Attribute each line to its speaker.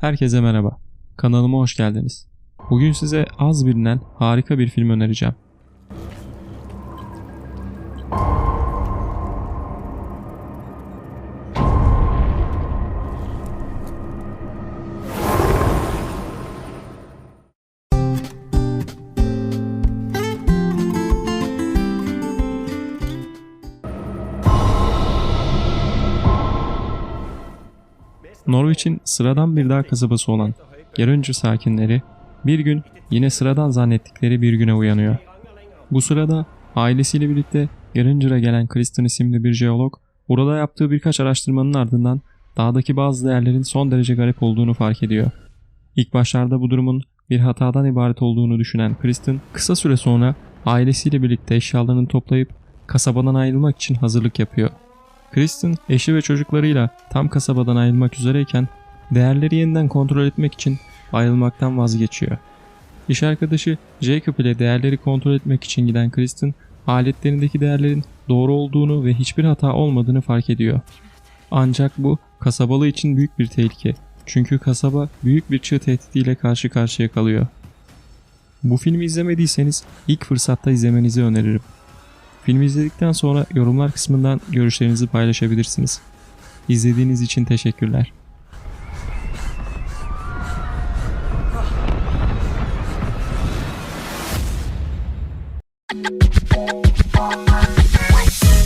Speaker 1: Herkese merhaba. Kanalıma hoş geldiniz. Bugün size az bilinen harika bir film önereceğim. Norwich'in sıradan bir dağ kasabası olan Geringer sakinleri bir gün yine sıradan zannettikleri bir güne uyanıyor. Bu sırada ailesiyle birlikte Geringer'a gelen Kristen isimli bir jeolog burada yaptığı birkaç araştırmanın ardından dağdaki bazı değerlerin son derece garip olduğunu fark ediyor. İlk başlarda bu durumun bir hatadan ibaret olduğunu düşünen Kristen kısa süre sonra ailesiyle birlikte eşyalarını toplayıp kasabadan ayrılmak için hazırlık yapıyor. Kristen eşi ve çocuklarıyla tam kasabadan ayrılmak üzereyken değerleri yeniden kontrol etmek için ayrılmaktan vazgeçiyor. İş arkadaşı Jacob ile değerleri kontrol etmek için giden Kristen aletlerindeki değerlerin doğru olduğunu ve hiçbir hata olmadığını fark ediyor. Ancak bu kasabalı için büyük bir tehlike. Çünkü kasaba büyük bir çığ tehdidiyle karşı karşıya kalıyor. Bu filmi izlemediyseniz ilk fırsatta izlemenizi öneririm. Filmi izledikten sonra yorumlar kısmından görüşlerinizi paylaşabilirsiniz. İzlediğiniz için teşekkürler. What?